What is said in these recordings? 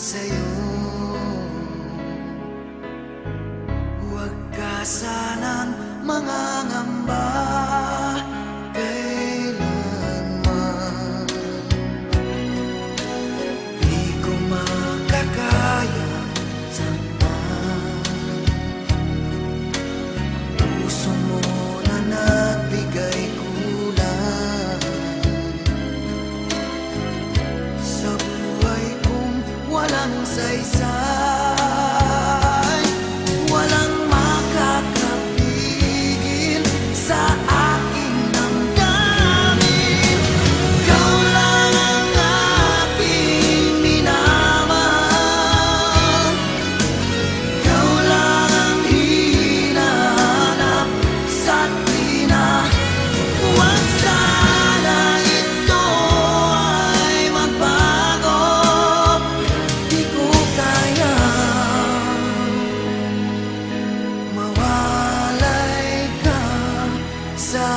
sa'yo. Huwag ka sanang mangangamba. say, say.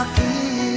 aking